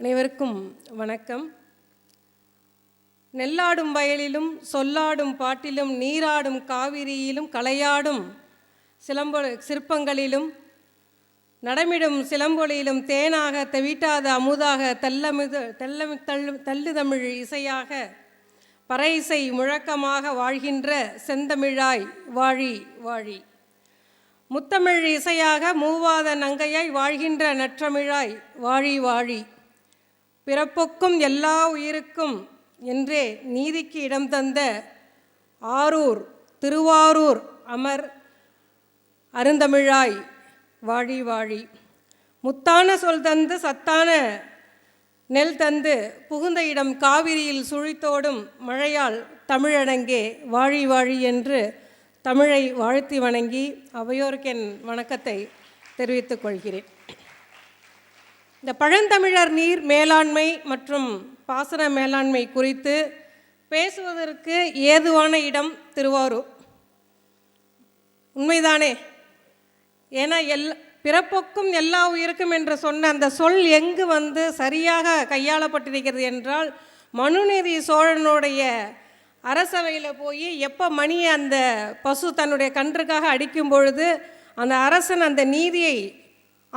அனைவருக்கும் வணக்கம். நெல்லாடும் வயலிலும் சொல்லாடும் பாட்டிலும் நீராடும் காவிரியிலும் கலையாடும் சிலம்பொ சிற்பங்களிலும் நடமிடும் சிலம்பொலியிலும் தேனாக தெவிட்டாத அமுதாக தெல்லமிது தெல்லமி தள்ளு தள்ளுதமிழ் இசையாக பறை இசை முழக்கமாக வாழ்கின்ற செந்தமிழாய் வாழி வாழி. முத்தமிழ் இசையாக மூவாத நங்கையாய் வாழ்கின்ற நற்றமிழாய் வாழி வாழி. பிறப்புக்கும் எல்லா உயிருக்கும் என்றே நீதிக்கு இடம் தந்த ஆரூர் திருவாரூர் அமர் அருந்தமிழாய் வாழி வாழி. முத்தான சொல் தந்து சத்தான நெல் தந்து புகுந்த இடம் காவிரியில் சுழித்தோடும் மழையால் தமிழடங்கே வாழி வாழி என்று தமிழை வாழ்த்தி வணங்கி அவையோருக்கு என் வணக்கத்தை தெரிவித்துக் கொள்கிறேன். இந்த பழந்தமிழர் நீர் மேலாண்மை மற்றும் பாசன மேலாண்மை குறித்து பேசுவதற்கு ஏதுவான இடம் திருவாரூர். உண்மைதானே? ஏன்னா எல் பிறப்புக்கும் எல்லா உயிருக்கும் என்று சொன்ன அந்த சொல் எங்கு வந்து சரியாக கையாளப்பட்டிருக்கிறது என்றால் மனுநீதி சோழனுடைய அரசவையில் போய் எப்போ மணியை அந்த பசு தன்னுடைய கன்றுக்காக அடிக்கும் பொழுது அந்த அரசன் அந்த நீதியை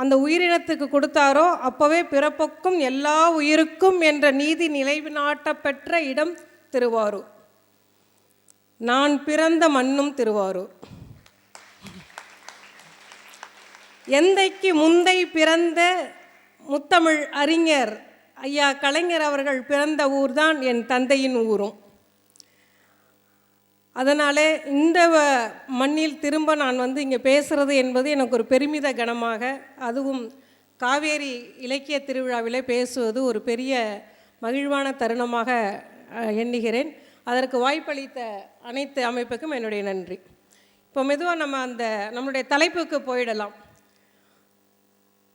அந்த உயிரினத்துக்கு கொடுத்தாரோ அப்போவே பிறப்புக்கும் எல்லா உயிருக்கும் என்ற நீதி நிலைநாட்டப்பெற்ற இடம் திருவாரூர். நான் பிறந்த மண்ணும் திருவாரூர். எந்தைக்கு முந்தை பிறந்த முத்தமிழ் அறிஞர் ஐயா கலைஞர் அவர்கள் பிறந்த ஊர்தான் என் தந்தையின் ஊரும். அதனாலே இந்த மண்ணில் திரும்ப நான் வந்து இங்கே பேசுகிறது என்பது எனக்கு ஒரு பெருமித கணமாக அதுவும் காவேரி இலக்கிய திருவிழாவிலே பேசுவது ஒரு பெரிய மகிழ்வான தருணமாக எண்ணுகிறேன். அதற்கு வாய்ப்பளித்த அனைத்து அமைப்புக்கும் என்னுடைய நன்றி. இப்போ மெதுவாக நம்ம அந்த நம்மளுடைய தலைப்புக்கு போயிடலாம்.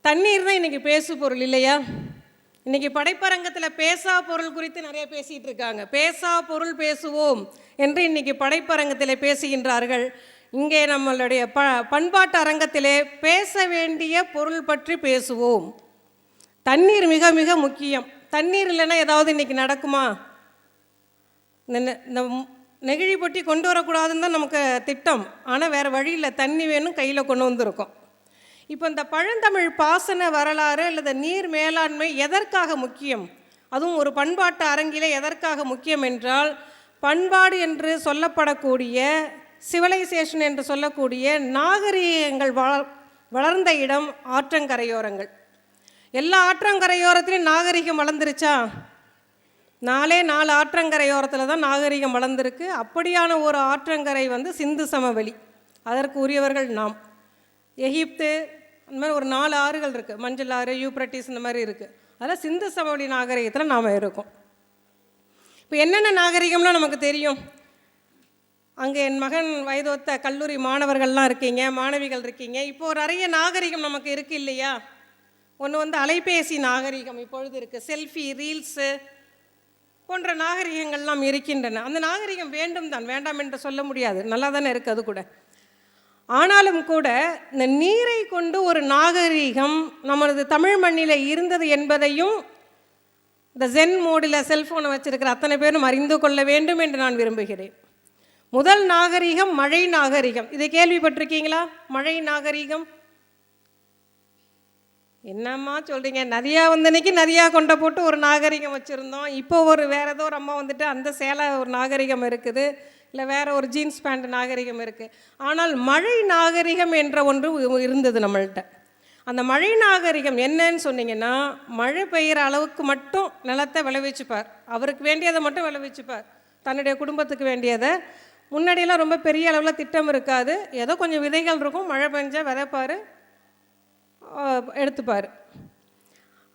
தண்ணீர் தான் இன்றைக்கி பேசு பொருள் இல்லையா? இன்றைக்கி படைப்பரங்கத்தில் பேசா பொருள் குறித்து நிறைய பேசிகிட்டு இருக்காங்க. பேசா பொருள் பேசுவோம் என்று இன்றைக்கி படைப்பரங்கத்தில் பேசுகின்றார்கள். இங்கே நம்மளுடைய ப பண்பாட்டு அரங்கத்திலே பேச வேண்டிய பொருள் பற்றி பேசுவோம். தண்ணீர் மிக மிக முக்கியம். தண்ணீர் இல்லைன்னா ஏதாவது இன்றைக்கி நடக்குமா? இந்த நெ- நெகிழி பொட்டி கொண்டு வரக்கூடாதுன்னு தான் நமக்கு திட்டம். ஆனால் வேறு வழியில் தண்ணி வேணும் கையில் கொண்டு வந்திருக்கோம். இப்போ இந்த பழந்தமிழ் பாசன வரலாறு அல்லது நீர் மேலாண்மை எதற்காக முக்கியம்? அதுவும் ஒரு பண்பாட்டு அரங்கிலே எதற்காக முக்கியம் என்றால் பண்பாடு என்று சொல்லப்படக்கூடிய சிவிலைசேஷன் என்று சொல்லக்கூடிய நாகரீகங்கள் வள- வளர்ந்த இடம் ஆற்றங்கரையோரங்கள். எல்லா ஆற்றங்கரையோரத்துலேயும் நாகரிகம் வளர்ந்துருச்சா? நாலே நாலு ஆற்றங்கரையோரத்தில் தான் நாகரிகம் வளர்ந்துருக்கு. அப்படியான ஒரு ஆற்றங்கரை வந்து சிந்து சமவெளி. அதற்கு உரியவர்கள் நாம். எகிப்து அந்த மாதிரி ஒரு நாலு ஆறுகள் இருக்குது மஞ்சள் ஆறு யூப்ரட்டிஸ் இந்த மாதிரி இருக்குது அதெல்லாம் சிந்து சமவெளி நாகரிகத்தில் நாம் இருக்கோம். இப்போ என்னென்ன நாகரிகம்லாம் நமக்கு தெரியும்? அங்கே என் மகன் வயதோத்த கல்லூரி மாணவர்கள்லாம் இருக்கீங்க மாணவிகள் இருக்கீங்க. இப்போ ஒரு நிறைய நாகரிகம் நமக்கு இருக்குது இல்லையா? ஒன்று வந்து அலைபேசி நாகரிகம் இப்பொழுது இருக்குது செல்ஃபி ரீல்ஸு போன்ற நாகரிகங்கள்லாம் இருக்கின்றன. அந்த நாகரிகம் வேண்டும் தான். வேண்டாம் என்று சொல்ல முடியாது. நல்லா தானே இருக்குது அது கூட. ஆனாலும் கூட இந்த நீரை கொண்டு ஒரு நாகரீகம் நமது தமிழ் மண்ணில் இருந்தது என்பதையும் இந்த ஜென் மோடில் செல்ஃபோனை வச்சிருக்கிற அத்தனை பேரும் அறிந்து கொள்ள வேண்டும் என்று நான் விரும்புகிறேன். முதல் நாகரிகம் மழை நாகரிகம். இதை கேள்விப்பட்டிருக்கீங்களா? மழை நாகரிகம். என்னம்மா சொல்கிறீங்க நதியா வந்தனைக்கு நதியா கொண்ட போட்டு ஒரு நாகரிகம் வச்சுருந்தோம். இப்போ ஒரு வேறு ஏதோ ஒரு அம்மா வந்துட்டு அந்த சேலை ஒரு நாகரிகம் இருக்குது. இல்லை வேறு ஒரு ஜீன்ஸ் பேண்ட் நாகரிகம் இருக்குது ஆனால் மழை நாகரிகம் என்ற ஒன்று இருந்தது நம்மள்கிட்ட அந்த மழை நாகரிகம் என்னன்னு சொன்னீங்கன்னா மழை பெய்கிற அளவுக்கு மட்டும் நிலத்தை விளைவிச்சுப்பார். அவருக்கு வேண்டியதை மட்டும் விளைவிச்சுப்பார். தன்னுடைய குடும்பத்துக்கு வேண்டியதை. முன்னாடியெல்லாம் ரொம்ப பெரிய அளவில் திட்டம் இருக்காது. ஏதோ கொஞ்சம் விதைகள் இருக்கும். மழை பெஞ்சால் விதைப்பார் எடுத்துப்பார்.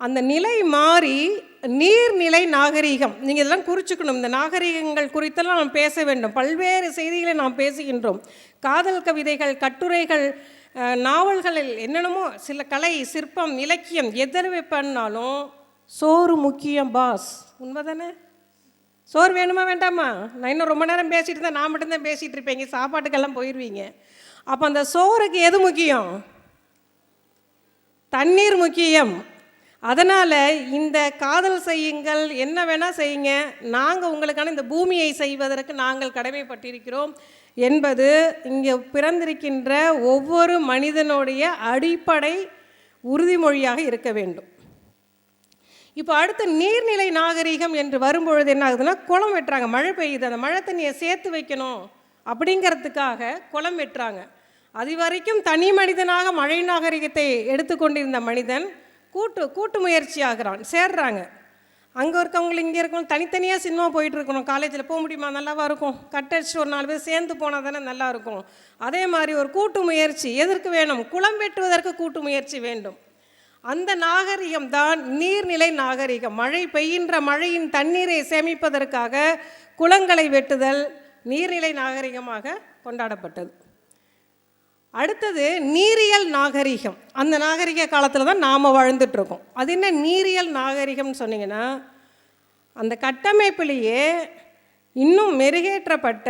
அந்த நிலை மாறி நீர்நிலை நாகரீகம். நீங்கள் இதெல்லாம் குறிச்சுக்கணும். இந்த நாகரீகங்கள் குறித்தெல்லாம் நாம் பேச வேண்டும். பல்வேறு செய்திகளை நாம் பேசுகின்றோம். காதல் கவிதைகள் கட்டுரைகள் நாவல்களில் என்னென்னமோ சில கலை சிற்பம் இலக்கியம் எதிர் பண்ணாலும் சோறு முக்கியம் பாஸ். உண்மைதானே? சோறு வேணுமா வேண்டாமா? நான் இன்னும் ரொம்ப நேரம் பேசிட்டு இருந்தேன் நான் மட்டும்தான் பேசிகிட்டு இருப்பேங்க சாப்பாட்டுக்கெல்லாம் போயிடுவீங்க அப்போ அந்த சோறுக்கு எது முக்கியம்? தண்ணீர் முக்கியம். அதனால் இந்த காதல் செய்யுங்கள் என்ன வேணால் செய்யுங்க. நாங்கள் உங்களுக்கான இந்த பூமியை செய்வதற்கு நாங்கள் கடமைப்பட்டிருக்கிறோம் என்பது இங்கே பிறந்திருக்கின்ற ஒவ்வொரு மனிதனுடைய அடிப்படை உறுதிமொழியாக இருக்க வேண்டும். இப்போ அடுத்து நீர்நிலை நாகரிகம் என்று வரும்பொழுது என்ன ஆகுதுன்னா குளம் வெட்டுறாங்க. மழை பெய்யுது. அந்த மழை தண்ணியை சேர்த்து வைக்கணும் அப்படிங்கிறதுக்காக குளம் வெட்டுறாங்க. அது வரைக்கும் தனி மனிதனாக மழை நாகரிகத்தை எடுத்துக்கொண்டிருந்த மனிதன் கூட்டு கூட்டு முயற்சி ஆகிறான் சேர்றாங்க. அங்கே இருக்கவங்களும் இங்கே இருக்கவங்க தனித்தனியாக சினிமா போயிட்டு இருக்கணும் காலேஜில் போக முடியுமா? நல்லாவா இருக்கும். கட்டடிச்சு ஒரு நாலு பேர் சேர்ந்து போனால் தானே நல்லாயிருக்கும் அதே மாதிரி ஒரு கூட்டு முயற்சி எதற்கு வேணும்? குளம் வெட்டுவதற்கு கூட்டு முயற்சி வேண்டும். அந்த நாகரிகம் தான் நீர்நிலை நாகரிகம். மழை பெய்கின்ற மழையின் தண்ணீரை சேமிப்பதற்காக குளங்களை வெட்டுதல் நீர்நிலை நாகரிகமாக கொண்டாடப்பட்டது. அடுத்தது நீரியல் நாகரிகம். அந்த நாகரிக காலத்தில் தான் நாம் வாழ்ந்துட்டுருக்கோம் அது என்ன நீரியல் நாகரிகம்னு சொன்னீங்கன்னா அந்த கட்டமைப்பிலேயே இன்னும் மெருகேற்றப்பட்ட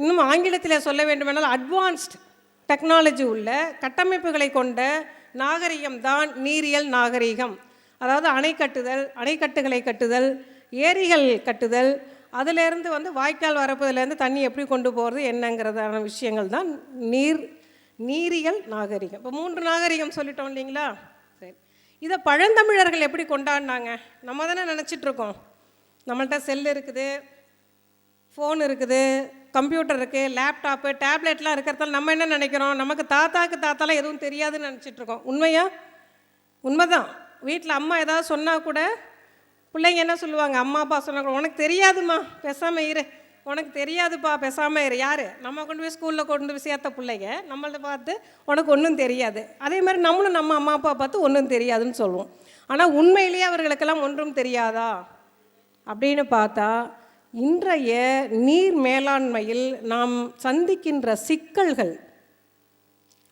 இன்னும் ஆங்கிலத்தில் சொல்ல வேண்டுமென்றால் அட்வான்ஸ்ட் டெக்னாலஜி உள்ள கட்டமைப்புகளை கொண்ட நாகரிகம் தான் நீரியல் நாகரிகம். அதாவது அணை கட்டுதல் அணைக்கட்டுகளை கட்டுதல் ஏரிகள் கட்டுதல் அதிலேருந்து வந்து வாய்க்கால் வரப்பதுலேருந்து தண்ணி எப்படி கொண்டு போகிறது என்னங்கிறதான விஷயங்கள் தான் நீர் நீரியல் நாகரிகம். இப்போ மூன்று நாகரிகம் சொல்லிட்டோம் இல்லைங்களா? சரி. இதை பழந்தமிழர்கள் எப்படி கொண்டாடினாங்க? நம்ம தானே நினச்சிட்டு இருக்கோம் நம்மள்ட்ட செல் இருக்குது ஃபோன் இருக்குது கம்ப்யூட்டர் இருக்குது லேப்டாப்பு டேப்லெட்லாம் இருக்கிறதால நம்ம என்ன நினைக்கிறோம்? நமக்கு தாத்தாக்கு தாத்தாலாம் எதுவும் தெரியாதுன்னு நினச்சிட்ருக்கோம். உண்மையா? உண்மைதான். வீட்டில் அம்மா ஏதாவது சொன்னால் கூட பிள்ளைங்க என்ன சொல்லுவாங்க? அம்மா அப்பா சொன்னால் கூட உனக்கு தெரியாதும்மா. பேசாமல் இரு. உனக்கு தெரியாதுப்பா பேசாமல் இரு. யார்? நம்ம கொண்டு போய் ஸ்கூலில் கொண்டு போய் சேர்த்த பிள்ளைங்க நம்மள்ட்ட பார்த்து உனக்கு ஒன்றும் தெரியாது. அதே மாதிரி நம்மளும் நம்ம அம்மா அப்பா பார்த்து ஒன்றும் தெரியாதுன்னு சொல்லுவோம். ஆனால் உண்மையிலேயே அவர்களுக்கெல்லாம் ஒன்றும் தெரியாதா? அப்படின்னு பார்த்தா இன்றைய நீர் மேலாண்மையில் நாம் சந்திக்கின்ற சிக்கல்கள்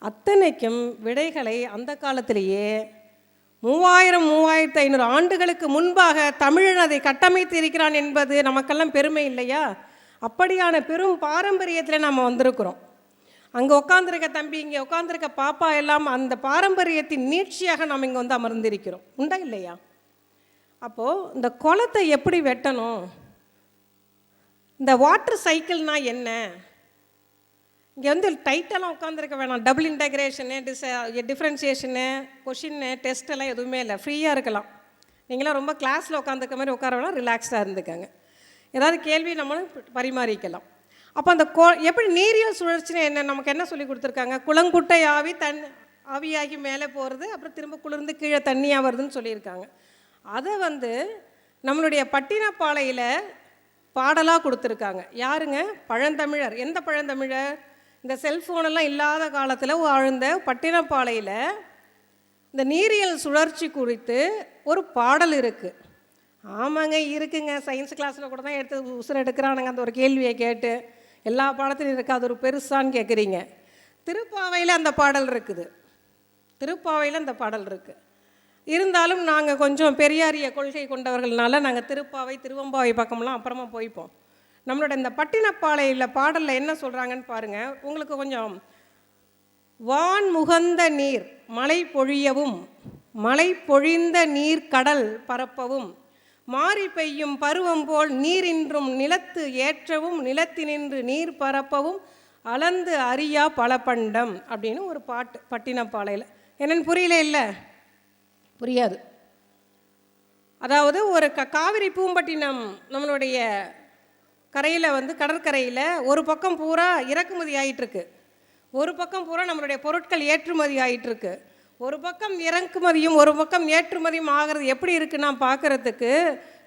அத்தனைக்கும் விடைகளை அந்த காலத்திலேயே மூவாயிரம் மூவாயிரத்து ஐநூறு ஆண்டுகளுக்கு முன்பாக தமிழன் அதை கட்டமைத்து இருக்கிறான் என்பது நமக்கெல்லாம் பெருமை இல்லையா? அப்படியான பெரும் பாரம்பரியத்தில் நாம் வந்திருக்கிறோம். அங்கே உட்காந்துருக்க தம்பி இங்கே உட்காந்துருக்க பாப்பா எல்லாம் அந்த பாரம்பரியத்தின் நீட்சியாக நாம் இங்கே வந்து அமர்ந்திருக்கிறோம். உண்டா இல்லையா? அப்போது இந்த குளத்தை எப்படி வெட்டணும்? இந்த வாட்டர் சைக்கிள்னா என்ன? இங்கே வந்து டைட்டெல்லாம் உட்காந்துருக்க வேணாம். டபுள் இன்டகிரேஷனு டிஸ் டிஃப்ரென்சியேஷனு கொஷின்னு டெஸ்ட் எல்லாம் எதுவுமே இல்லை. ஃப்ரீயாக இருக்கலாம். நீங்களாம் ரொம்ப கிளாஸில் உட்காந்துருக்க மாதிரி உட்கார வேணாம். ரிலாக்ஸாக இருந்துக்கங்க. ஏதாவது கேள்வி நம்மளும் பரிமாறிக்கலாம். அப்போ அந்த கோ எப்படி நீரியல் சுழற்சினா என்ன? நமக்கு என்ன சொல்லி கொடுத்துருக்காங்க? குளங்குட்டை ஆவி தன் ஆவியாகி மேலே போகிறது அப்புறம் திரும்ப குளிர்ந்து கீழே தண்ணியாக வருதுன்னு சொல்லியிருக்காங்க. அதை வந்து நம்மளுடைய பட்டினப்பாளையில் பாடலாக கொடுத்துருக்காங்க. யாருங்க? பழந்தமிழர். எந்த பழந்தமிழர்? இந்த செல்ஃபோனெல்லாம் இல்லாத காலத்தில் வாழ்ந்த பட்டினப்பாளையில் இந்த நீரியல் சுழற்சி குறித்து ஒரு பாடல் இருக்குது ஆமாங்க இருக்குங்க. சயின்ஸ் கிளாஸில் கூட தான் எடுத்து உசுர எடுக்கிறானுங்க. அந்த ஒரு கேள்வியை கேட்டு எல்லா பாடத்துலையும் இருக்குது. அது ஒரு பெருசான்னு கேட்குறீங்க திருப்பாவையில் அந்த பாடல் இருக்குது. திருப்பாவையில் அந்த பாடல் இருக்குது இருந்தாலும் நாங்கள் கொஞ்சம் பெரியாரிய கொள்கை கொண்டவர்கள்னால நாங்கள் திருப்பாவை திருவம்பாவை பக்கம்லாம் அப்புறமா போய்ப்போம். நம்மளோட இந்த பட்டினப்பாளையில் பாடலில் என்ன சொல்கிறாங்கன்னு பாருங்கள் உங்களுக்கு கொஞ்சம் வான் முகந்த நீர் மழை பொழியவும் மழை பொழிந்த நீர் கடல் பரப்பவும் மாறி பெய்யும் பருவம் போல் நீரின்றும் நிலத்து ஏற்றவும் நிலத்தினின்று நீர் பரப்பவும் அளந்து அறியா பலபண்டம் அப்படின்னு ஒரு பாட்டு பட்டினப்பாளையில் என்னன்னு புரியல இல்லை? புரியாது. அதாவது ஒரு க காவிரி பூம்பட்டினம் நம்மளுடைய கரையில் வந்து கடற்கரையில் ஒரு பக்கம் பூரா இறக்குமதி ஆயிட்டிருக்கு. ஒரு பக்கம் பூரா நம்மளுடைய பொருட்கள் ஏற்றுமதி ஆயிட்டிருக்கு. ஒரு பக்கம் இறக்குமதியும் ஒரு பக்கம் ஏற்றுமதியும் ஆகிறது எப்படி இருக்குன்னா பார்க்குறதுக்கு?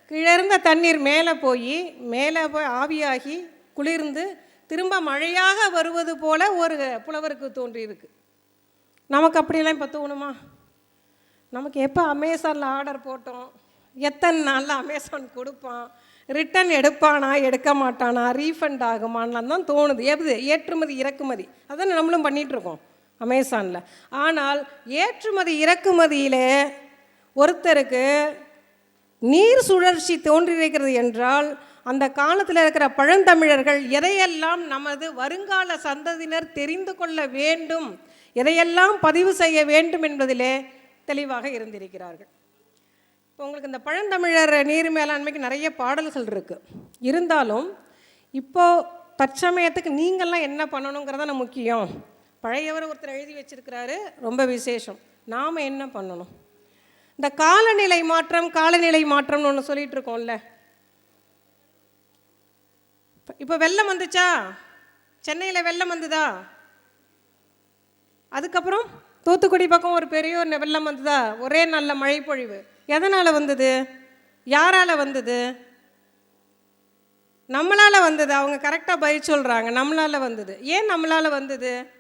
கீழிருந்த தண்ணீர் மேலே போய் மேலே போய் ஆவியாகி குளிர்ந்து திரும்ப மழையாக வருவது போல ஒரு புலவருக்கு தோன்றியிருக்கு. நமக்கு அப்படியெல்லாம் இப்போ தோணுமா? நமக்கு எப்போ அமேசானில் ஆர்டர் போட்டோம்? எத்தனை நாளில் அமேசான் கொடுப்பான்? ரிட்டன் எடுப்பானா எடுக்க மாட்டானா? ரீஃபண்ட் ஆகுமான்லாம் தான் தோணுது. எது ஏற்றுமதி இறக்குமதி. அதான் நம்மளும் பண்ணிகிட்ருக்கோம் அமேசானில். ஆனால் ஏற்றுமதி இறக்குமதியிலே ஒருத்தருக்கு நீர் சுழற்சி தோன்றியிருக்கிறது என்றால் அந்த காலத்தில் இருக்கிற பழந்தமிழர்கள் எதையெல்லாம் நமது வருங்கால சந்ததியினர் தெரிந்து கொள்ள வேண்டும் எதையெல்லாம் பதிவு செய்ய வேண்டும் என்பதிலே தெளிவாக இருந்திருக்கிறார்கள். இப்போ உங்களுக்கு இந்த பழந்தமிழர் நீர் மேலாண்மைக்கு நிறைய பாடல்கள் இருக்குது இருந்தாலும் இப்போது தற்சமயத்துக்கு நீங்கள்லாம் என்ன பண்ணணுங்கிறதான முக்கியம். பழையவர் ஒருத்தர் எழுதி வச்சிருக்கிறாரு ரொம்ப விசேஷம். நாம் என்ன பண்ணணும்? இந்த காலநிலை மாற்றம் காலநிலை மாற்றம்னு ஒன்று சொல்லிட்டு இருக்கோம்ல. இப்போ வெள்ளம் வந்துச்சா? சென்னையில் வெள்ளம் வந்துதா? அதுக்கப்புறம் தூத்துக்குடி பக்கம் ஒரு பெரிய ஒரு வெள்ளம் வந்ததா? ஒரே நல்ல மழை பொழிவு. எதனால் வந்தது? யாரால் வந்தது? நம்மளால் வந்தது. அவங்க கரெக்டாக பதில் சொல்கிறாங்க நம்மளால் வந்தது. ஏன் நம்மளால் வந்தது?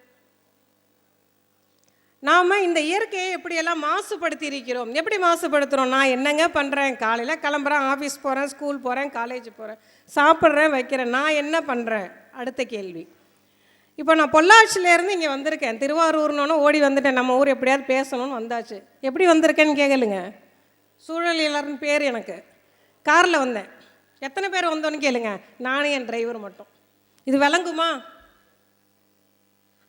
நாம் இந்த இயற்கையை எப்படியெல்லாம் மாசுபடுத்தி இருக்கிறோம் எப்படி மாசுபடுத்துகிறோம் நான் என்னங்க பண்ணுறேன் காலையில் கிளம்புறேன் ஆஃபீஸ் போகிறேன் ஸ்கூல் போகிறேன் காலேஜ் போகிறேன் சாப்பிட்றேன் வைக்கிறேன். நான் என்ன பண்ணுறேன் அடுத்த கேள்வி. இப்போ நான் பொள்ளாச்சியிலேருந்து இங்கே வந்திருக்கேன். திருவாரூர்னோன்னு ஓடி வந்துட்டேன். நம்ம ஊர் எப்படியாவது பேசணும்னு வந்தாச்சு. எப்படி வந்திருக்கேன்னு கேட்கலுங்க சூழலியலர்னு பேர் எனக்கு. காரில் வந்தேன். எத்தனை பேர் வந்தோன்னு கேளுங்க. நானும் என் டிரைவர் மட்டும். இது விளங்குமா?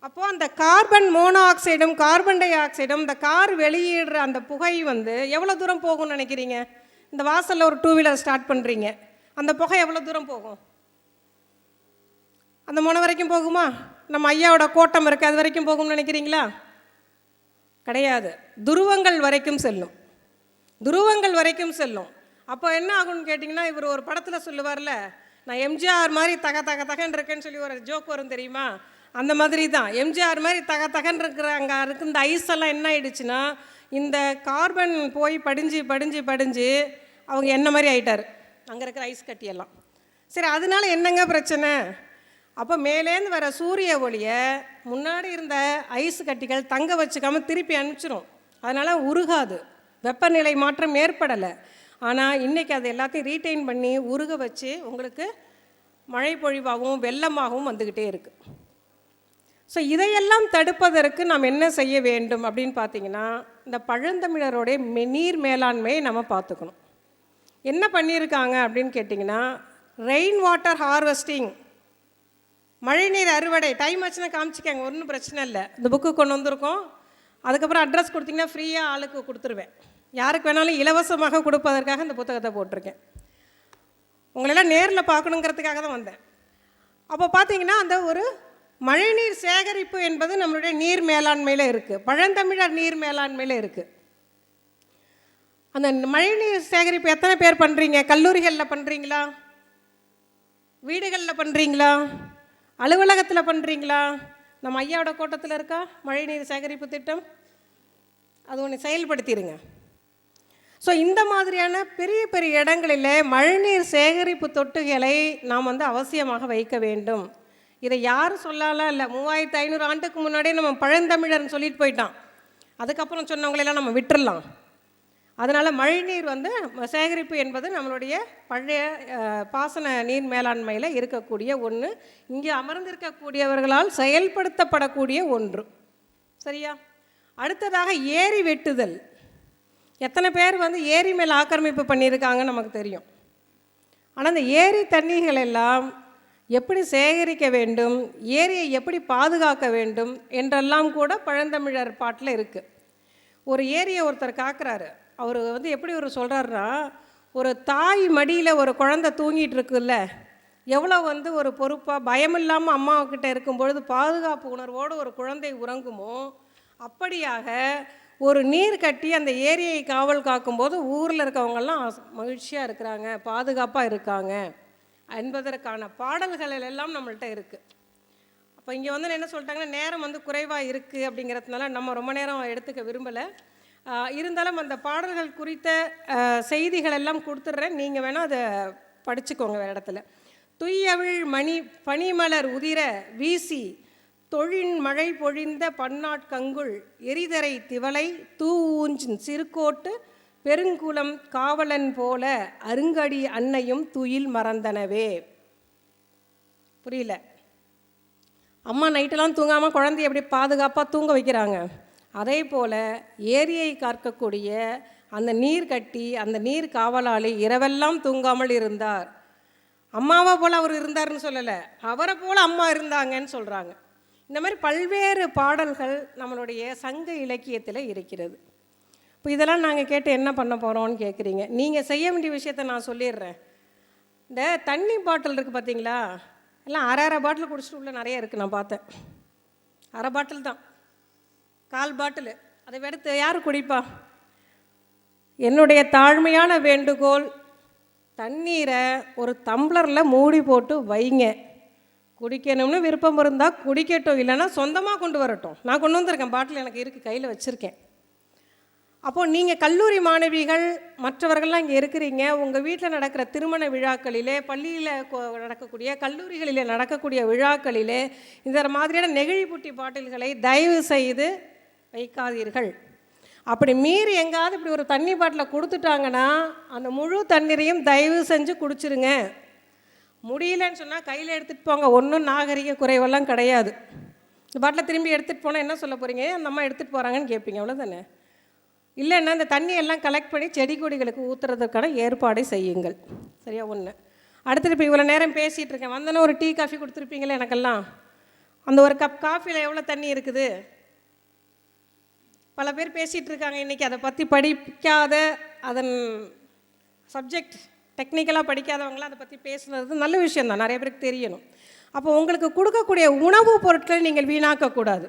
அப்போது அந்த கார்பன் மோனோஆக்சைடும் கார்பன் டை ஆக்சைடும் இந்த கார் வெளியிடுற அந்த புகை வந்து எவ்வளோ தூரம் போகும்னு நினைக்கிறீங்க? இந்த வாசலில் ஒரு டூ வீலர் ஸ்டார்ட் பண்ணுறீங்க அந்த புகை எவ்வளோ தூரம் போகும்? அந்த முனை வரைக்கும் போகுமா? நம்ம ஐயாவோட கோட்டம் இருக்குது அது வரைக்கும் போகும்னு நினைக்கிறீங்களா? கிடையாது. துருவங்கள் வரைக்கும் செல்லும். துருவங்கள் வரைக்கும் செல்லும். அப்போ என்ன ஆகும்னு கேட்டிங்கன்னா இவர் ஒரு படத்தில் சொல்லுவார்ல நான் எம்ஜிஆர் மாதிரி தக தக தகன்னு இருக்கேன்னு சொல்லி ஒரு ஜோக் வரும் தெரியுமா? அந்த மாதிரி தான் எம்ஜிஆர் மாதிரி தக தகன் இருக்கிற அங்கே இருக்கு இந்த ஐஸ் எல்லாம் என்ன ஆயிடுச்சுன்னா இந்த கார்பன் போய் படிஞ்சு படிஞ்சு படிஞ்சு அவங்க என்ன மாதிரி ஆயிட்டார். அங்கே இருக்கிற ஐஸ் கட்டியெல்லாம் சரி அதனால என்னங்க பிரச்சனை? அப்போ மேலேருந்து வர சூரிய ஒளியை முன்னாடி இருந்த ஐஸ் கட்டிகள் தங்க வச்சுக்காம திருப்பி அனுப்பிச்சிரும். அதனால் உருகாது. வெப்பநிலை மாற்றம் ஏற்படலை. ஆனால் இன்றைக்கி அது எல்லாத்தையும் ரீட்டைன் பண்ணி உருக வச்சு உங்களுக்கு மழை பொழிவாகவும் வெள்ளமாகவும் வந்துக்கிட்டே இருக்குது ஸோ இதையெல்லாம் தடுப்பதற்கு நாம் என்ன செய்ய வேண்டும் அப்படின்னு பார்த்தீங்கன்னா இந்த பழந்தமிழருடைய மெ- நீர் மேலாண்மையை நம்ம பார்த்துக்கணும். என்ன பண்ணியிருக்காங்க அப்படின்னு கேட்டிங்கன்னா ரெயின் வாட்டர் ஹார்வெஸ்டிங் மழைநீர் அறுவடை டைம் ஆச்சுன்னா காமிச்சிக்கங்க ஒன்றும் பிரச்சனை இல்லை. இந்த புக்கு கொண்டு வந்திருக்கோம். அதுக்கப்புறம் அட்ரஸ் கொடுத்தீங்கன்னா ஃப்ரீயாக ஆளுக்கு கொடுத்துருவேன். யாருக்கு வேணாலும் இலவசமாக கொடுப்பதற்காக இந்த புத்தகத்தை போட்டிருக்கேன். உங்களெல்லாம் நேரில் பார்க்கணுங்கிறதுக்காக தான் வந்தேன். அப்போ பார்த்தீங்கன்னா அந்த ஒரு மழைநீர் சேகரிப்பு என்பது நம்மளுடைய நீர் மேலாண்மையில் இருக்குது பழந்தமிழர் நீர் மேலாண்மையில் இருக்குது அந்த மழைநீர் சேகரிப்பு எத்தனை பேர் பண்ணுறீங்க கல்லூரிகளில் பண்ணுறீங்களா வீடுகளில் பண்ணுறீங்களா அலுவலகத்தில் பண்ணுறீங்களா நம்ம ஐயாவோட கோட்டத்தில் இருக்கா? மழைநீர் சேகரிப்பு திட்டம்? அது ஒன்று செயல்படுத்திடுங்க ஸோ இந்த மாதிரியான பெரிய பெரிய இடங்களில் மழைநீர் சேகரிப்பு தொட்டுகளை நாம் வந்து அவசியமாக வைக்க வேண்டும். இதை யாரும் சொல்லலாம் இல்லை? மூவாயிரத்து ஐநூறு ஆண்டுக்கு முன்னாடியே நம்ம பழந்தமிழர்னு சொல்லிட்டு போயிட்டான். அதுக்கப்புறம் சொன்னவங்களெல்லாம் நம்ம விட்டுறலாம். அதனால் மழைநீர் வந்து சேகரிப்பு என்பது நம்மளுடைய பழைய பாசன நீர் மேலாண்மையில் இருக்கக்கூடிய ஒன்று இங்கே அமர்ந்திருக்கக்கூடியவர்களால் செயல்படுத்தப்படக்கூடிய ஒன்று. சரியா? அடுத்ததாக ஏரி வெட்டுதல். எத்தனை பேர் வந்து ஏரி மேல் ஆக்கிரமிப்பு பண்ணியிருக்காங்கன்னு நமக்கு தெரியும். ஆனால் அந்த ஏரி தண்ணிகள் எல்லாம் எப்படி சேகரிக்க வேண்டும் ஏரியை எப்படி பாதுகாக்க வேண்டும் என்றெல்லாம் கூட பழந்தமிழர் பாட்டில் இருக்குது ஒரு ஏரியை ஒருத்தர் காக்குறாரு. அவர் வந்து எப்படி ஒரு சொல்கிறாருன்னா ஒரு தாய் மடியில் ஒரு குழந்தை தூங்கிட்டு இருக்குல்ல எவ்வளோ வந்து ஒரு பொறுப்பாக பயமில்லாமல் அம்மாவுக்கிட்ட இருக்கும் பொழுது பாதுகாப்பு உணர்வோடு ஒரு குழந்தை உறங்குமோ அப்படியாக ஒரு நீர் கட்டி அந்த ஏரியை காவல் காக்கும்போது ஊரில் இருக்கவங்கெல்லாம் மகிழ்ச்சியாக இருக்கிறாங்க பாதுகாப்பாக இருக்காங்க. என்பதற்கான பாடல்கள் எல்லாம் நம்மள்ட்ட இருக்குது அப்போ இங்கே வந்து என்ன சொல்லிட்டாங்கன்னா நேரம் வந்து குறைவாக இருக்குது அப்படிங்கிறதுனால நம்ம ரொம்ப நேரம் எடுத்துக்க விரும்பலை. இருந்தாலும் அந்த பாடல்கள் குறித்த செய்திகள் எல்லாம் கொடுத்துட்றேன். நீங்கள் வேணால் அதை படிச்சுக்கோங்க வேறு இடத்துல. துய்யவிழ் மணி பனிமலர் உதிர வீசி தொழின் மழை பொழிந்த பன்னாட்கங்குள் எரிதரை திவலை தூவுஞ்சின் சிறுகோட்டு பெருங்குளம் காவலன் போல அருங்கடி அன்னையும் துயில் மறந்தனவே. புரியல. அம்மா நைட்டெல்லாம் தூங்காமல் குழந்தைய எப்படி பாதுகாப்பாக தூங்க வைக்கிறாங்க. அதே போல் ஏரியை காக்கக்கூடிய அந்த நீர் கட்டி அந்த நீர் காவலாளி இரவெல்லாம் தூங்காமல் இருந்தார். அம்மாவை போல் அவர் இருந்தார்னு சொல்லலை. அவரை போல் அம்மா இருந்தாங்கன்னு சொல்கிறாங்க இந்த மாதிரி பல்வேறு பாடல்கள் நம்மளுடைய சங்க இலக்கியத்தில் இருக்கிறது. இப்போ இதெல்லாம் நாங்கள் கேட்டு என்ன பண்ண போகிறோம்னு கேட்குறீங்க நீங்கள் செய்ய வேண்டிய விஷயத்த நான் சொல்லிடுறேன். இந்த தண்ணி பாட்டில் இருக்குது பார்த்தீங்களா எல்லாம் அரை அரை பாட்டில் குடிச்சிட்டு உள்ள நிறைய இருக்குது நான் பார்த்தேன். அரை பாட்டில் தான். கால் பாட்டில். அதை எடுத்து யார் குடிப்பா? என்னுடைய தாழ்மையான வேண்டுகோள் தண்ணீரை ஒரு தம்ளரில் மூடி போட்டு வைங்க. குடிக்கணும்னு விருப்பம் இருந்தால் குடிக்கட்டும். இல்லைன்னா சொந்தமாக கொண்டு வரட்டும். நான் கொண்டு வந்திருக்கேன். பாட்டில் எனக்கு இருக்குது கையில் வச்சுருக்கேன். அப்போது நீங்கள் கல்லூரி மாணவிகள் மற்றவர்கள்லாம் இங்கே இருக்கிறீங்க. உங்கள் வீட்டில் நடக்கிற திருமண விழாக்களிலே பள்ளியில் நடக்கக்கூடிய கல்லூரிகளிலே நடக்கக்கூடிய விழாக்களிலே இந்த மாதிரியான நெகிழிப்புட்டி பாட்டில்களை தயவு செய்து வைக்காதீர்கள். அப்படி மீறி எங்காவது இப்படி ஒரு தண்ணி பாட்டிலை கொடுத்துட்டாங்கன்னா அந்த முழு தண்ணீரையும் தயவு செஞ்சு குடிச்சிருங்க. முடியலன்னு சொன்னால் கையில் எடுத்துகிட்டு போங்க. ஒன்றும் நாகரிக குறைவெல்லாம் கிடையாது. இந்த பாட்டில் திரும்பி எடுத்துகிட்டு போனால் என்ன சொல்ல போகிறீங்க அந்த அம்மா எடுத்துகிட்டு போகிறாங்கன்னு கேட்பீங்க. அவ்வளோதானே இல்லைன்னா இந்த தண்ணியெல்லாம் கலெக்ட் பண்ணி செடி கொடிகளுக்கு ஊற்றுறதுக்கான ஏற்பாடை செய்யுங்கள். சரியா? ஒன்று அடுத்து இப்போ இவ்வளோ நேரம் பேசிகிட்டு இருக்கேன். வந்தோன்னே ஒரு டீ காஃபி கொடுத்துருப்பீங்களே எனக்கெல்லாம்? அந்த ஒரு கப் காஃபியில் எவ்வளோ தண்ணி இருக்குது? பல பேர் பேசிகிட்டு இருக்காங்க இன்றைக்கி அதை பற்றி படிக்காத அதன் சப்ஜெக்ட் டெக்னிக்கலாக படிக்காதவங்களாம் அதை பற்றி பேசுனது நல்ல விஷயம் தான். நிறைய பேருக்கு தெரியணும். அப்போ உங்களுக்கு கொடுக்கக்கூடிய உணவுப் பொருட்களை நீங்கள் வீணாக்கக்கூடாது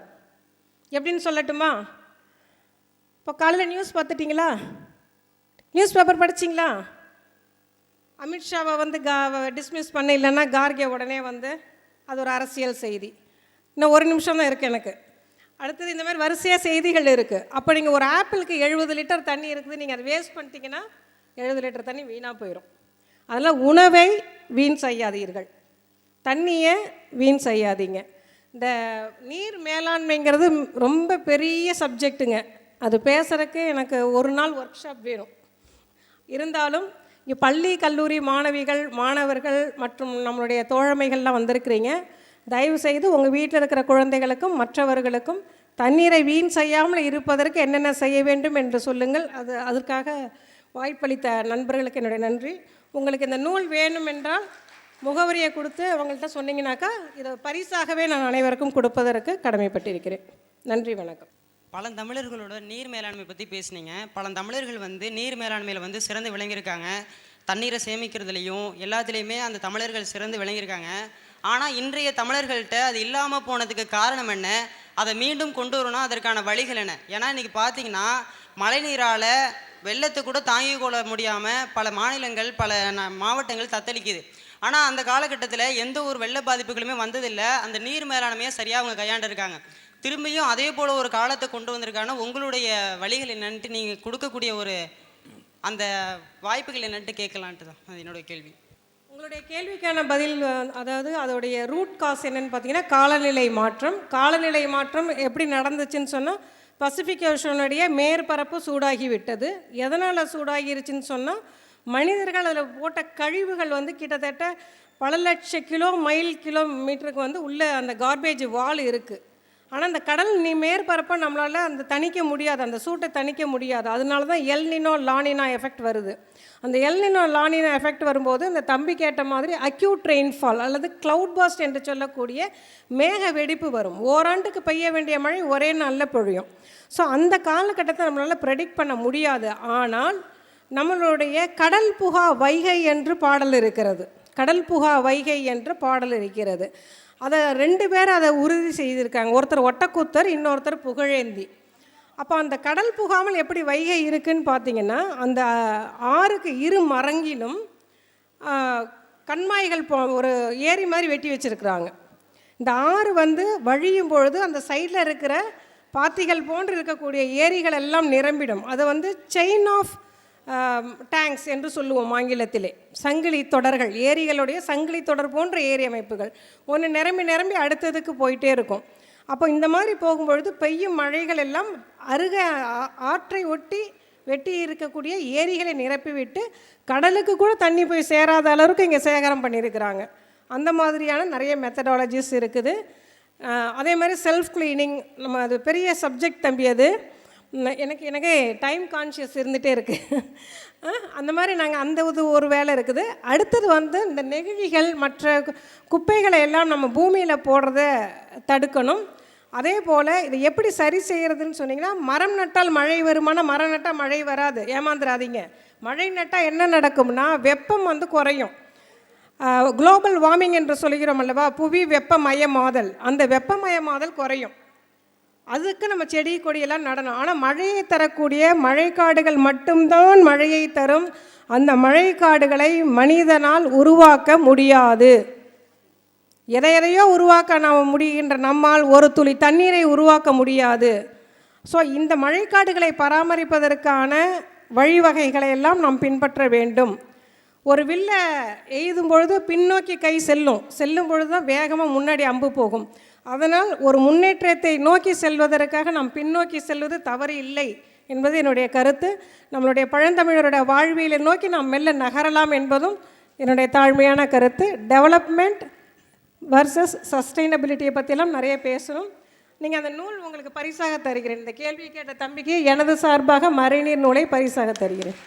எப்படின்னு சொல்லட்டுமா? இப்போ காலையில் நியூஸ் பார்த்துட்டிங்களா? நியூஸ் பேப்பர் படிச்சிங்களா அமித்ஷாவை வந்து கா டிஸ்மிஸ் பண்ண இல்லைன்னா கார்கே உடனே வந்து அது ஒரு அரசியல் செய்தி. இன்னும் ஒரு நிமிஷம் தான் இருக்குது எனக்கு. அடுத்தது இந்த மாதிரி வரிசையாக செய்திகள் இருக்குது அப்போ நீங்கள் ஒரு ஆப்பிளுக்கு எழுபது லிட்டர் தண்ணி இருக்குது நீங்கள் அதை வேஸ்ட் பண்ணிட்டீங்கன்னா எழுபது லிட்டர் தண்ணி வீணாக போயிடும் அதில் உணவை வீண் செய்யாதீர்கள். தண்ணியை வீண் செய்யாதீங்க. இந்த நீர் மேலாண்மைங்கிறது ரொம்ப பெரிய சப்ஜெக்ட்டுங்க அது பேசுகிறக்கு எனக்கு ஒரு நாள் ஒர்க் ஷாப் வேணும். இருந்தாலும் இங்கே பள்ளி கல்லூரி மாணவிகள் மாணவர்கள் மற்றும் நம்மளுடைய தோழமைகள்லாம் வந்திருக்கிறீங்க. தயவு செய்து உங்கள் வீட்டில் இருக்கிற குழந்தைகளுக்கும் மற்றவர்களுக்கும் தண்ணீரை வீண் செய்யாமல் இருப்பதற்கு என்னென்ன செய்ய வேண்டும் என்று சொல்லுங்கள். அது அதற்காக வாய்ப்பளித்த நண்பர்களுக்கு என்னுடைய நன்றி. உங்களுக்கு இந்த நூல் வேணும் என்றால் முகவரியை கொடுத்து அவங்கள்ட்ட சொன்னீங்கனாக்கா இதை பரிசாகவே நான் அனைவருக்கும் கொடுப்பதற்கு கடமைப்பட்டிருக்கிறேன். நன்றி வணக்கம். பழந்தமிழர்களோட நீர் மேலாண்மை பற்றி பேசுனீங்க. பழந்தமிழர்கள் வந்து நீர் மேலாண்மையில் வந்து சிறந்து விளங்கியிருக்காங்க. தண்ணீரை சேமிக்கிறதுலையும் எல்லாத்துலேயுமே அந்த தமிழர்கள் சிறந்து விளங்கியிருக்காங்க. ஆனால் இன்றைய தமிழர்கள்ட்ட அது இல்லாமல் போனதுக்கு காரணம் என்ன? அதை மீண்டும் கொண்டு வரணும் அதற்கான வழிகள் என்ன? ஏன்னா இன்றைக்கி பார்த்தீங்கன்னா மழைநீரால் வெள்ளத்தை கூட தாங்கிக் கொள்ள முடியாமல் பல மாநிலங்கள் பல ந- மாவட்டங்கள் தத்தளிக்குது. ஆனால் அந்த காலகட்டத்தில் எந்த ஒரு வெள்ள பாதிப்புகளுமே வந்ததில்லை. அந்த நீர் மேலாண்மையை சரியாக அவங்க கையாண்டிருக்காங்க திரும்பியும் அதே போல் ஒரு காலத்தை கொண்டு வந்திருக்காங்கன்னா உங்களுடைய வழிகள் என்னன்ட்டு நீங்கள் கொடுக்கக்கூடிய ஒரு அந்த வாய்ப்புகள் என்னன்ட்டு கேட்கலான்ட்டு தான் அது என்னுடைய கேள்வி. உங்களுடைய கேள்விக்கான பதில் அதாவது அதோடைய ரூட் காஸ் என்னன்னு பார்த்தீங்கன்னா காலநிலை மாற்றம். காலநிலை மாற்றம் எப்படி நடந்துச்சுன்னு சொன்னால் பசிபிக் ஓஷனுடைய மேற்பரப்பு சூடாகி விட்டது எதனால் சூடாகிருச்சுன்னு சொன்னால் மனிதர்கள் அதில் போட்ட கழிவுகள் வந்து கிட்டத்தட்ட பல லட்ச கிலோ மைல் கிலோமீட்டருக்கு வந்து உள்ள அந்த கார்பேஜ் வால் இருக்குது ஆனால் அந்த கடல் நீ மேற்பரப்பை நம்மளால் அந்த தணிக்க முடியாது. அந்த சூட்டை தணிக்க முடியாது. அதனால தான் எல்னினோ லானினா எஃபெக்ட் வருது. அந்த எல்னினோ லானினா எஃபெக்ட் வரும்போது இந்த தம்பி கேட்ட மாதிரி அக்யூட் ரெயின்ஃபால் அல்லது க்ளவுட் பாஸ்ட் என்று சொல்லக்கூடிய மேக வெடிப்பு வரும். ஓராண்டுக்கு பெய்ய வேண்டிய மழை ஒரே நாளில் பொழியும். ஸோ அந்த காலகட்டத்தை நம்மளால் ப்ரெடிக்ட் பண்ண முடியாது. ஆனால் நம்மளுடைய கடல் புகா வைகை என்று பாடல் இருக்கிறது. கடல் புகா வைகை என்று பாடல் இருக்கிறது. அதை ரெண்டு பேர் அதை உறுதி செய்திருக்காங்க. ஒருத்தர் ஒட்டக்கூத்தர் இன்னொருத்தர் புகழேந்தி. அப்போ அந்த கடல் புகாமல் எப்படி வைகை இருக்குன்னு பார்த்தீங்கன்னா அந்த ஆறுக்கு இரு மரங்கிலும் கண்மாய்கள் போ ஒரு ஏரி மாதிரி வெட்டி வச்சுருக்குறாங்க. இந்த ஆறு வந்து வழியும் பொழுது அந்த சைடில் இருக்கிற பாத்திகள் போன்று இருக்கக்கூடிய ஏரிகள் எல்லாம் நிரம்பிடும். அதை வந்து செயின் ஆஃப் டேங்க்ஸ் என்று சொல்லுவோம் ஆங்கிலத்திலே. சங்கிலி தொடர்கள் ஏரிகளுடைய சங்கிலி தொடர் போன்ற ஏரி அமைப்புகள். ஒன்று நிரம்பி நிரம்பி அடுத்ததுக்கு போயிட்டே இருக்கும். அப்போ இந்த மாதிரி போகும்பொழுது பெய்யும் மழைகள் எல்லாம் அருக ஆற்றை ஒட்டி வெட்டி இருக்கக்கூடிய ஏரிகளை நிரப்பிவிட்டு கடலுக்கு கூட தண்ணி போய் சேராத அளவுக்கு இங்கே சேகரம் பண்ணியிருக்கிறாங்க. அந்த மாதிரியான நிறைய மெத்தடாலஜிஸ் இருக்குது. அதே மாதிரி செல்ஃப் க்ளீனிங் நம்ம அது பெரிய சப்ஜெக்ட் தம்பி அது எனக்கு எனக்கு டைம் கான்ஷியஸ் இருந்துகிட்டே இருக்குது அந்த மாதிரி நாங்கள் அந்த இது ஒரு வேலை இருக்குது. அடுத்தது வந்து இந்த நெகிழிகள் மற்ற கு- குப்பைகளை எல்லாம் நம்ம பூமியில் போடுறத தடுக்கணும். அதே போல் இதை எப்படி சரி செய்கிறதுன்னு சொன்னீங்கன்னா மரம் நட்டால் மழை வருமானா மரம் நட்டால் மழை வராது. ஏமாந்துடாதீங்க மழை நட்டால் என்ன நடக்கும்னா வெப்பம் வந்து குறையும். குளோபல் வார்மிங் என்று சொல்கிறோம் அல்லவா? புவி வெப்பமயமாதல். அந்த வெப்பமயமாதல் குறையும். அதுக்கு நம்ம செடி கொடியெல்லாம் நடணும். ஆனால் மழையை தரக்கூடிய மழைக்காடுகள் மட்டும்தான் மழையை தரும். அந்த மழைக்காடுகளை மனிதனால் உருவாக்க முடியாது. எதை எதையோ உருவாக்க நாம் முடிகின்ற நம்மால் ஒரு துளி தண்ணீரை உருவாக்க முடியாது. ஸோ இந்த மழைக்காடுகளை பராமரிப்பதற்கான வழிவகைகளை எல்லாம் நாம் பின்பற்ற வேண்டும். ஒரு வில்லை எய்தும் பொழுது பின்னோக்கி கை செல்லும். செல்லும் பொழுது தான் வேகமாக முன்னாடி அம்பு போகும். அதனால் ஒரு முன்னேற்றத்தை நோக்கி செல்வதற்காக நாம் பின்னோக்கி செல்வது தவறு இல்லை என்பது என்னுடைய கருத்து. நம்மளுடைய பழந்தமிழரோட வாழ்வியலை நோக்கி நாம் மெல்ல நகரலாம் என்பதும் என்னுடைய தாழ்மையான கருத்து. டெவலப்மெண்ட் வர்சஸ் சஸ்டைனபிலிட்டியை பற்றியெல்லாம் நிறைய பேசணும். நீங்கள் அந்த நூல் உங்களுக்கு பரிசாக தருகிறேன். இந்த கேள்வி கேட்ட தம்பிக்கு எனது சார்பாக மறைநீர் நூலை பரிசாக தருகிறேன்.